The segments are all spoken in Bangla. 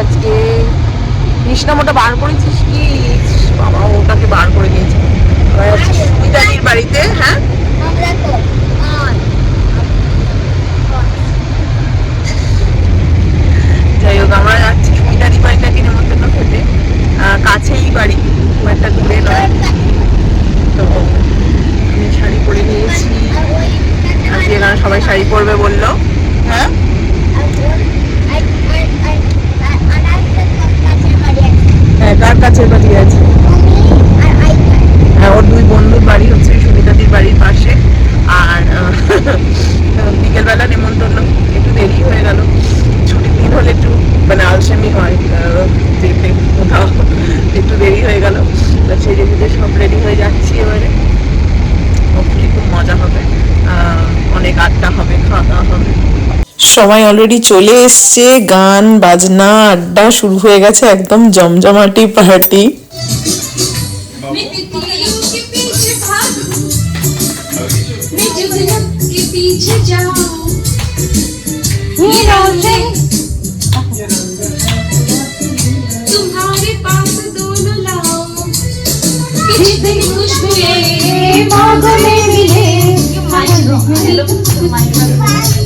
আজকে। কৃষ্ণাম ওটা বার করেছিস কি? বাবা ওটাকে বার করে দিয়েছে। সুমিতাদির বাড়িতে হ্যাঁ? যাই হোক, আমরা যাচ্ছি সুমিতাদির বাড়িটাকে নেমন্তন্ন খেতে কাছেই বাড়ি, খুব একটা দূরে নয়। তো আমি শাড়ি পরে নিয়েছি। আজকে এখানে সবাই শাড়ি পরবে বলল হ্যাঁ? হ্যাঁ কার কাছে বাড়ি আছে। হ্যাঁ ওর দুই বন্ধুর বাড়ি হচ্ছে সুমিতাদির বাড়ির পাশে। আর বিকেলবেলা নেমন্তন্ন একটু দেরি হয়ে গেল। ছুটির দিন হলে একটু মানে আলসেমি হয় যেতে কোথাও। একটু দেরি হয়ে গেল। সেই জন্য সব রেডি হয়ে যাচ্ছি এবারে। খুব মজা হবে। অনেক আড্ডা হবে খাওয়া দাওয়া হবে সবাই অলরেডি চলে এসছে গান বাজনা আড্ডা শুরু হয়ে গেছে একদম জমজমাটি পার্টি मैं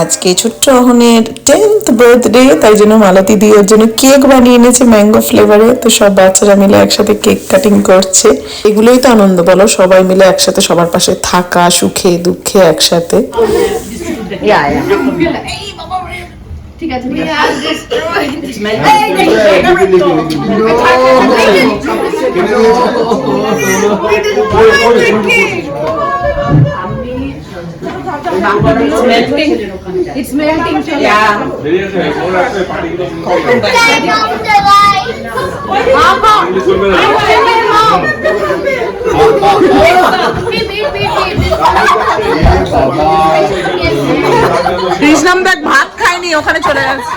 আজকে ছোট্ট অহনের টেন্থ বার্থডে তাই জন্য মালতী দিয়ে ওর জন্য কেক বানিয়ে এনেছে ম্যাঙ্গো ফ্লেভারে তো সব বাচ্চারা মিলে একসাথে কেক কাটিং করছে। এগুলোই তো আনন্দ বলো? সবাই মিলে একসাথে সবার পাশে থাকা সুখে দুঃখে একসাথে। কৃষ্ণাম দেখ ভাত খায়নি ওখানে চলে গেছে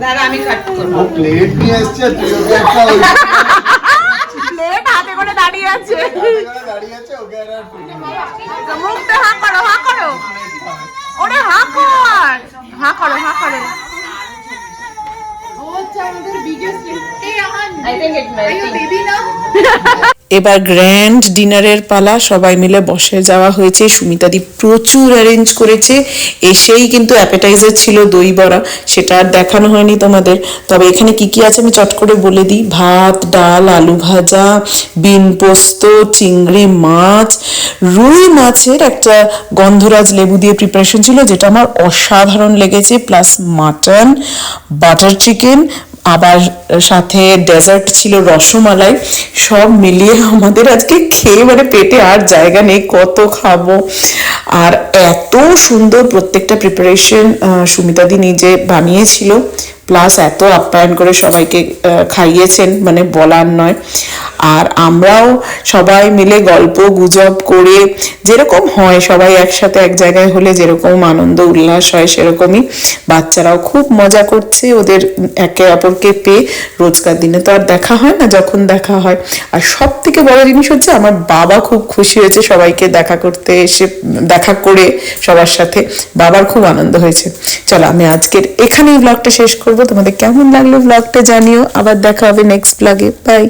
দাঁড়া আমি কাট করব প্লেট নিয়ে এসছে তুই ওকে একটা ওই প্লেট হাতে করে দাঁড়িয়ে আছে জায়গায় দাঁড়িয়ে আছে ওকে আর। মুখটা হা করো হা করো। ওরে হা কর। হা করো হা করো। এবার গ্র্যান্ড ডিনারের পালা, সবাই মিলে বসে যাওয়া হয়েছে। সুমিতাদি প্রচুর অ্যারেঞ্জ করেছে। এসেই কিন্তু অ্যাপেটাইজার ছিল দই বড়া, সেটা আর দেখানো হয়নি তোমাদের। তবে এখানে কি কি আছে আমি চট করে বলে দিই। ভাত, ডাল, আলু ভাজা, বিন পোস্ত, চিংড়ি মাছ। রুই মাছের একটা গন্ধরাজ লেবু দিয়ে প্রিপারেশন ছিল, যেটা আমার অসাধারণ লেগেছে প্লাস মাটন বাটার চিকেন আবার সাথে ডেজার্ট ছিল রসমালাই, সব মিলিয়ে আমাদের আজকে খেয়ে মানে পেটে আর জায়গা নেই, কত খাব। আর এত সুন্দর প্রত্যেকটা প্রিপারেশন সুমিতাদি নিজে বানিয়েছিল প্লাস এত আপ্যায়ন করে সবাইকে খাইয়েছেন মানে বলার নয়। আর আমরাও সবাই মিলে গল্প গুজব করে যেরকম হয়, সবাই একসাথে এক জায়গায় হলে যেরকম আনন্দ, উল্লাস হয় সেরকমই বাচ্চারাও খুব মজা করছে, ওদের একে অপরকে পেয়ে রোজকার দিনে তো আর দেখা হয় না যখন দেখা হয়। আর সব থেকে বড় জিনিস হচ্ছে আমার বাবা খুব খুশি হয়েছে সবাইকে দেখা করতে এসে, দেখা করে সবার সাথে। বাবার খুব আনন্দ হয়েছে। চলো আমি আজকের এখানেই ব্লগটা শেষ করব। তোমাদের কেমন লাগল ব্লগটা জানিও। আবার দেখা হবে নেক্সট ব্লগে বাই